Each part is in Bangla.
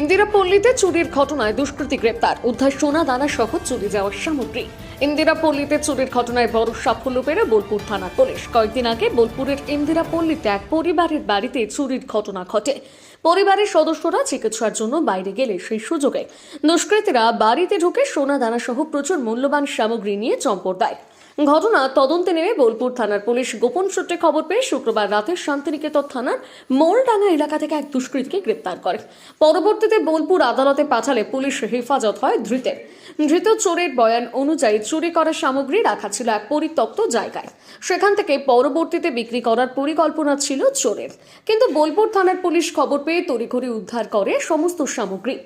ইন্দিরা পল্লীতে চুরির ঘটনায় দুষ্কৃতী গ্রেপ্তার। উদ্ধার সোনা, দানা সহ চুরি যাওয়ার সামগ্রী। ইন্দিরা পল্লীতে চুরির ঘটনায় বড় সাফল্য পেরে বোলপুর থানা পুলিশ। কয়েকদিন আগে বোলপুরের ইন্দিরা পল্লীতে এক পরিবারের বাড়িতে চুরির ঘটনা ঘটে। পরিবারের সদস্যরা চিকিৎসার জন্য বাইরে গেলে সেই সুযোগে। দুষ্কৃতীরা বাড়িতে ঢুকে সোনা, দানা সহ প্রচুর মূল্যবান সামগ্রী নিয়ে চম্পট দেয়। ঘটনা তদন্তে নেমে বোলপুর থানার পুলিশ গোপন সূত্রে খবর পেয়ে শুক্রবার রাতে শান্তিনিকেতন থানার মোলডাঙ্গা এলাকা থেকে এক দুষ্কৃতীকে গ্রেপ্তার করে। পরবর্তীতে বোলপুর আদালতে পাঠালে পুলিশ হেফাজত হয় ধৃতের। ধৃত চোরের বয়ান অনুযায়ী চুরি করা সামগ্রী রাখা ছিল এক পরিত্যক্ত জায়গায়। সেখান থেকে পরবর্তীতে বিক্রি করার পরিকল্পনা ছিল চোরের। কিন্তু বোলপুর থানার পুলিশ খবর পেয়ে তড়িঘড়ি উদ্ধার করে সমস্ত সামগ্রী।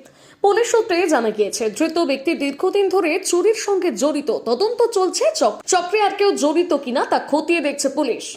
পুলিশ সূত্রে জানা গিয়েছে, ধৃত ব্যক্তি দীর্ঘদিন ধরে চুরির সঙ্গে জড়িত। তদন্ত চলছে, চক- চক্রে আর কেউ জড়িত কিনা তা খতিয়ে দেখছে পুলিশ।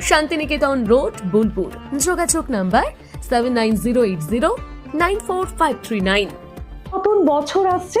শান্তিনিকেতন রোড, বোলপুর। যোগাযোগ number seven nine zero eight zero nine four five three nine নতুন বছর আসছে